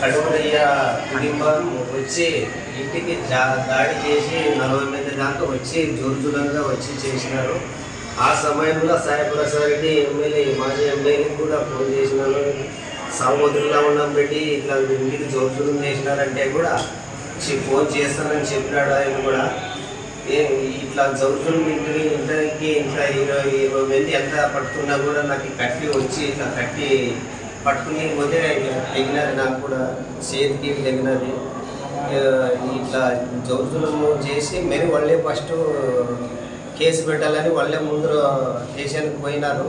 కడుపురయ్య కుటుంబం వచ్చి ఇంటికి దాడి చేసి నలభై మంది దాకా వచ్చి జోరుజులంగా వచ్చి చేసినారు. ఆ సమయంలో సాయప్రసాద్ రెడ్డి ఎమ్మెల్యే మాజీ ఎమ్మెల్యేకి కూడా ఫోన్ చేసినాను సహోదరులా ఉన్నాం పెట్టి ఇట్లా ఇంటికి జోరుజులం చేసినారంటే కూడా ఫోన్ చేస్తానని చెప్పినాడు ఆయన కూడా. ఇట్లా జరుగుతున్న ఇంటికి ఇంటికి ఇంకా ఇరవై ఇరవై మంది ఎంత పట్టుకున్నా కూడా నాకు కట్టి వచ్చి ఇట్లా కట్టి పట్టుకుని పోతే తెగినది నాకు కూడా చేతికి తెగినది. ఆ, ఇట్లా జరుగుతున్నము చేసి మరి వాళ్ళే ఫస్ట్ కేసు పెట్టాలని వాళ్ళే ముందు స్టేషన్కి పోయినారు.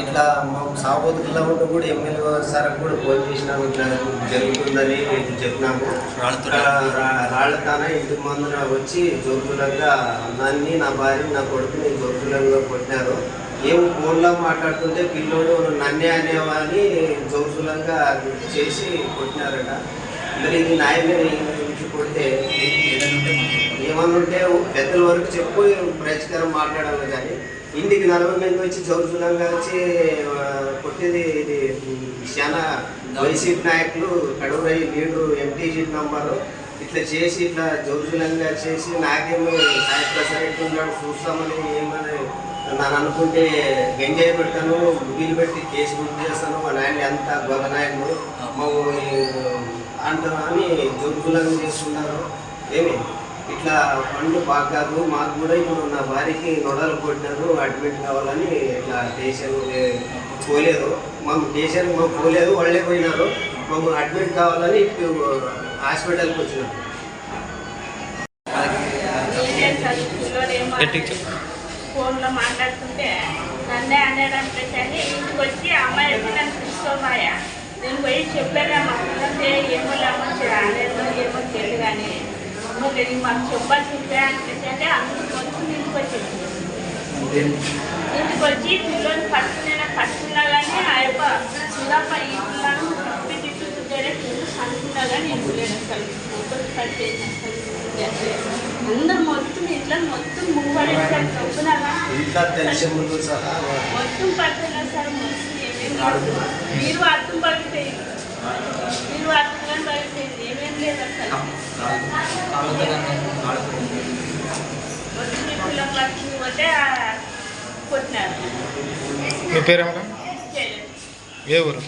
ఇట్లా మాకు సాబోతుల్లో ఉంటూ కూడా ఎమ్మెల్యే సార్ కూడా ఫోన్ చేసినాము ఇట్లా జరుగుతుందని చెప్పినాము రాళ్ళతాన ఇంటి ముందర వచ్చి జోకులంగా నన్ను నా భార్య నా కొడుకుని జోకులంగా కొట్టినారు. ఏం ఫోన్లో మాట్లాడుతుంటే పిల్లోడు నన్నే అనేవాని జోకులంగా చేసి కొట్టినారట. మరి ఇది న్యాయమే నుంచి కొడితే ఏమనుంటే పెద్దల వరకు చెప్పు ప్రయత్నం మాట్లాడాలి కానీ ఇంటికి నలభై మంది వచ్చి జౌసులంగా వచ్చి కొట్టేది ఇది చాలా వైసీపీ నాయకులు కడువై లీడరు ఎంటీజీ నంబరు. ఇట్లా చేసి ఇట్లా జోరుజులంగా చేసి నాకేమో సాయి ప్రసాద్ ఉన్నాడు చూస్తామని ఏమని నన్ను అనుకుంటే గంజాయి పెడతాను బిల్లు పెట్టి కేసు బుక్ చేస్తాను మా నాయన ఎంత గొప్ప నాయకుడు మా అంటాను అని జోరుజులంగా చేస్తున్నారు. ఏమి? ఇట్లా పండ్లు బాగాదు మాకు కూడా ఇప్పుడు నా భార్యకి నొడలు కొట్టినారు అడ్మిట్ కావాలని ఇట్లా స్టేషన్ పోలేదు. మాకు స్టేషన్ మాకు పోలేదు వాళ్ళే పోయినారు. మాకు అడ్మిట్ కావాలని ఇప్పుడు హాస్పిటల్కి వచ్చినారు ఫోన్లో మాట్లాడుతుంటే నన్నే అనేదంటే కానీ ఇంటికి వచ్చి అమ్మాయి వచ్చి నన్ను తీసుకోమాయా నేను పోయి చెప్పాను మా పిల్లలకి ఏమో లేమో రాలేదు ఏమో తెలియదు కానీ నువ్వు తెలియదు మాకు చెప్పాలి చెప్పా అంటే అందరూ వచ్చి ఇంటికి వచ్చేసి ఇంటికి వచ్చి పిల్లలు ఫస్ట్ పట్టుకునే పట్టుకున్నా కానీ ఆ యొక్క చిన్నప్ప ఈ పిల్లలను తిప్పి తిప్పి చుట్టారే అనుకున్నా కానీ నేను లేదు అసలు మొత్తం కట్టేసి అందరు మొత్తం ఇంట్లో మొత్తం మొత్తం పడుతున్నా సార్ మొత్తం ఏమేమి లేదు. మీరు అర్థం పడుతుంది మీరు అర్థం పడుతుంది ఏమేం లేదు అసలు. మొత్తం పిల్లలు పట్టుకుని పోతే కొట్టినారు. మీ చేయలేదు ఏ ఊరు?